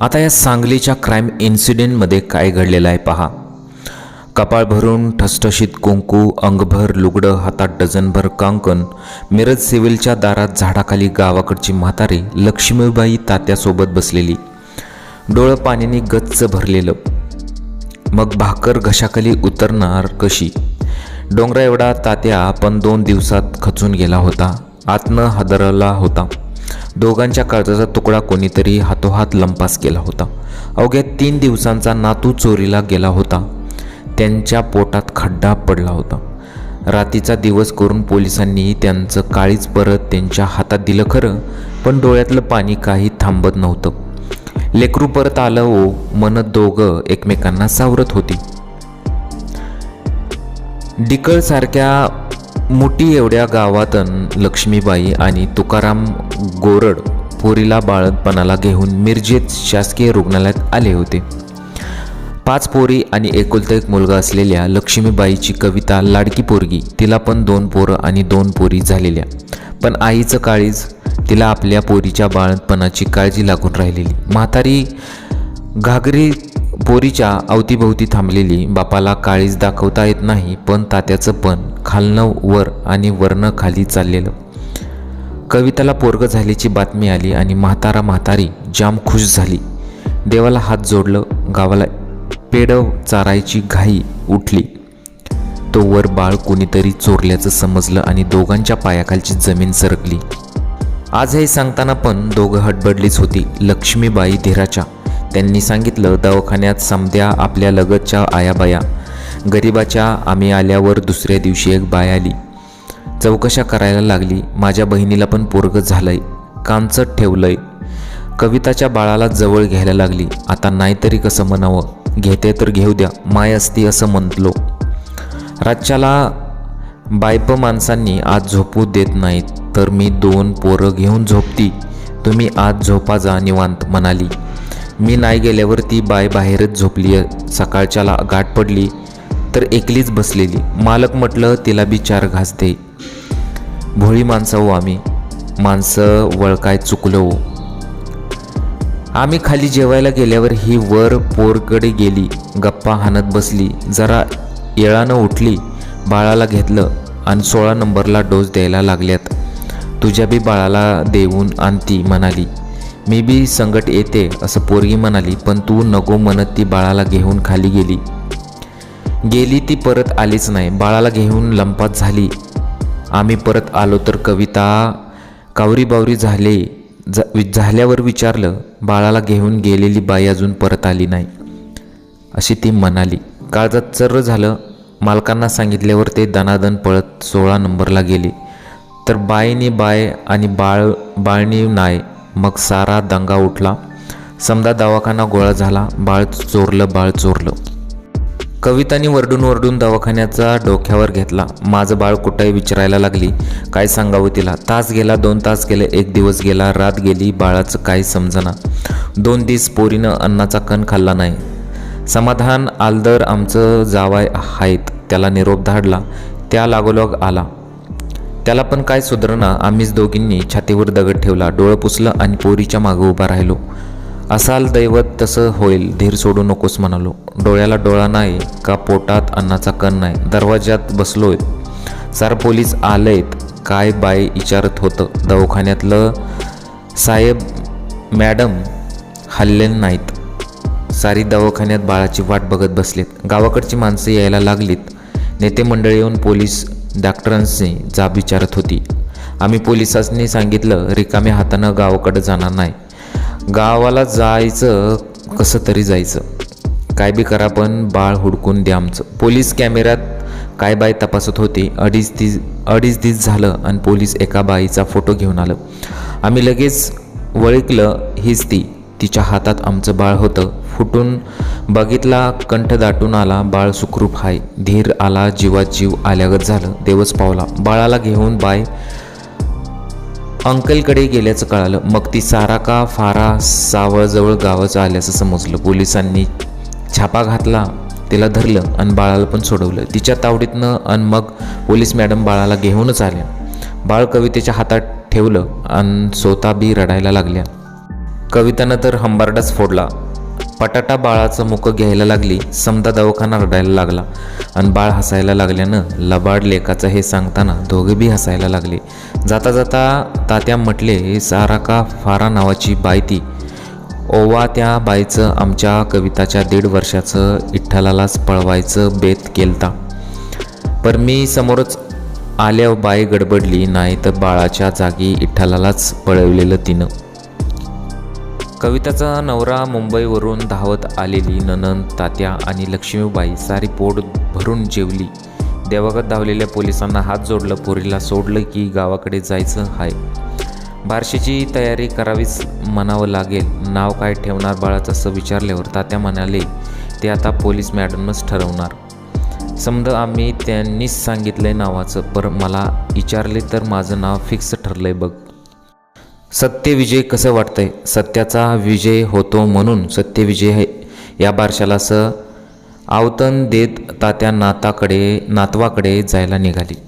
आता या सांगलीच्या क्राईम इन्सिडेंटमध्ये काय घडलेलं आहे पहा. कपाळ भरून ठसठशीत कुंकू अंगभर लुगडं हातात डझनभर कांकण मिरज सिव्हिलच्या दारात झाडाखाली गावाकडची म्हातारी लक्ष्मीबाई तात्यासोबत बसलेली. डोळं पाण्याने गच्च भरलेलं. मग भाकर घशाखाली उतरणार कशी? डोंगरा एवढा तात्या पण दोन दिवसात खचून गेला होता. आतनं हादरला होता. दोघांच्या काळजाचा तुकडा कोणीतरी हातोहात लंपास केला होता. अवघ्या तीन दिवसांचा नातू चोरीला गेला होता. त्यांच्या पोटात खड्डा पडला होता. रातीचा दिवस करून पोलिसांनी त्यांचं काळीच परत त्यांच्या हातात दिलं खरं पण डोळ्यातलं पाणी काही थांबत नव्हतं. लेकरू परत आलं ओ मन दोघं एकमेकांना सावरत होती. डिकळसारख्या मुठी एवढ्या गावातन लक्ष्मीबाई आणि तुकाराम गोरड पोरीला बाळतपणाला घेऊन मिरजेत शासकीय रुग्णालयात आले होते. पाच पोरी आणि एकुलता एक मुलगा असलेल्या लक्ष्मीबाईची कविता लाडकी पोरगी तिला पण दोन पोरं आणि दोन पोरी झालेल्या. पण आईचं काळीज तिला आपल्या पोरीच्या बाळपणाची काळजी लागून राहिलेली. म्हातारी घागरी पोरीच्या अवतीभोवती थांबलेली बापाला काळीज दाखवता येत नाही पण तात्याचं पण खालनं वर आणि वरनं खाली चाललेलं. कविताला पोरग झाल्याची बातमी आली आणि म्हातारा म्हातारी जाम खुश झाली. देवाला हात जोडलं गावाला पेडव चारायची घाई उठली. तो वर बाळ कोणीतरी चोरल्याचं समजलं आणि दोघांच्या पायाखालची जमीन सरकली. आज हे सांगताना पण दोघं हडबडलीच होती लक्ष्मीबाई धीराच्या. त्यांनी सांगितलं दवाखान्यात समद्या आपल्या लगतच्या आयाबाया. गरिबाच्या आम्ही आल्यावर दुसऱ्या दिवशी एक बाय आली. चौकशा करायला लागली. माझ्या बहिणीला पण पोरग झालंय. कांचट ठेवलंय. कविताच्या बाळाला जवळ घ्यायला लागली. आता नाहीतरी कसं म्हणावं? घेते तर घेऊ द्या. माय असती असं म्हटलो. राज्याला बायप माणसांनी आज झोपू देत नाहीत. तर मी दोन पोरं घेऊन झोपती. तुम्ही आज झोपा जा निवांत म्हणाली. मी नाही गेल्यावर ती बाय बाहेरच झोपली. सकाळच्याला गाठ पडली तर एकलीच बसलेली. मालक म्हटलं तिला बी चार घास दे भोळी माणसं हो आम्ही. माणसं वळकाय चुकलो हो. आम्ही खाली जेवायला गेल्यावर ही वर पोरकडे गेली. गप्पा हाणत बसली. जरा येळानं उठली. बाळाला घेतलं आणि सोळा नंबरला डोस द्यायला लागल्यात. तुझ्या बी बाळाला देऊन आणती म्हणाली. मी बी संकट येते असं पोरगी म्हणाली पण तू नको म्हणत ती बाळाला घेऊन खाली गेली. गेली ती परत आलीच नाही बाळाला घेऊन लंपात झाली. आम्ही परत आलो तर कविता कावरीबावरी झाले झ- झाल्यावर विचारलं बाळाला घेऊन गेलेली बाई अजून परत आली नाही. अशी ती म्हणाली काळजात चर्र झालं मालकांना सांगितल्यावर ते दनादन पळत सोळा नंबरला गेले. तर बाईनी बाय आणि बाळ बाळणी नाय मग सारा दंगा उठला. समजा दवाखाना गोळा झाला बाळ चोरलं बाळ चोरलं. कवितानी वरडून वरडून दवाखान्याचा डोक्यावर घेतला. माझं बाळ कुठंही विचारायला लागली. काय सांगावं तिला? तास गेला दोन तास गेले एक दिवस गेला रात गेली बाळाचं काय समजना. दोन दिवस पोरीनं अन्नाचा कण खाल्ला नाही. समाधान आलदर आमचं जावाय आहेत. त्याला निरोप धाडला. त्या लागोलाग आला. त्याला पण काय सुधारणा आम्हीच दोघींनी छातीवर दगड ठेवला डोळं पुसलं आणि पोरीच्या मागं उभा राहिलो. असाल दैवत तसं होईल धीर सोडू नकोस म्हणालो. डोळ्याला डोळा नाही का पोटात अन्नाचा कण नाही. दरवाज्यात बसलोय. सार पोलीस आलेत काय बाय विचारत होतं? दवाखान्यातलं साहेब मॅडम हल्ले नाहीत. सारी दवाखान्यात बाळाची वाट बघत बसलेत. गावाकडची माणसं यायला लागलीत. नेते मंडळी येऊन पोलीस डॉक्टरांशी जाब विचारत होती. आम्ही पोलिसांनी सांगितलं रिकाम्या हातानं गावाकडं जाणार नाही. गावाला जायचं कसं तरी जायचं. काय बी करा पण बाळ हुडकून द्या आमचं. पोलीस कॅमेऱ्यात काय बाई तपासत होती अडीच दिस अडीच दिस झालं आणि पोलीस एका बाईचा फोटो घेऊन आलं. आम्ही लगेच वळखलं हीच ती. तिच्या हातात आमचं बाळ होतं. फुटून बघितला कंठ दाटून आला बाळ सुखरूप हाय. धीर आला जीवात जीव आल्यागत झालं. देवच पावला. बाळाला घेऊन बाय अंकलकडे गेल्याचं कळालं. मग ती सारा का फारा सावळजवळ गावाचं आल्याचं समजलं. पोलिसांनी छापा घातला तिला धरलं आणि बाळाला पण सोडवलं. तिच्या तावडीतनं आणि मग पोलीस मॅडम बाळाला घेऊनच आल्या. बाळ कवितेच्या हातात ठेवलं आणि स्वतः बी रडायला लागल्या. कवितानं तर हंबारडाच फोडला. पटाटा बाळाचं मुकं घ्यायला लागली समदा दवाखाना रडायला लागला आणि बाळ हसायला लागल्यानं लबाड लेकाचं हे सांगताना दोघे बी हसायला लागले. जाता जाता तात्या म्हटले सारा का फारा नावाची बाय ती. ओवा त्या बाईचं आमच्या कविताच्या दीड वर्षाचं इठ्ठलालाच पळवायचं बेत केलता. पर मी समोरच आल्यावर बाई गडबडली नाही तर बाळाच्या जागी इठ्ठलालाच पळवलेलं तिनं. कविताचा नवरा मुंबईवरून धावत आलेली ननंद तात्या आणि लक्ष्मीबाई सारी पोट भरून जेवली. देवागत धावलेल्या पोलिसांना हात जोडलं पोरीला सोडलं की गावाकडे जायचं आहे बारशीची तयारी करावीच म्हणावं लागेल. नाव काय ठेवणार बाळाचं असं विचारल्यावर तात्या म्हणाले ते आता पोलीस मॅडमच ठरवणार. समजा आम्ही त्यांनीच सांगितलंय नावाचं पर मला विचारले तर माझं नाव फिक्स ठरलं आहे बघ. सत्यविजय कसं कसं वाटतंय? सत्याचा विजय होतो म्हणून सत्यविजय हे या बारशाला स आवतन देत तात्या नाताकडे नातवाकडे जायला निघाली.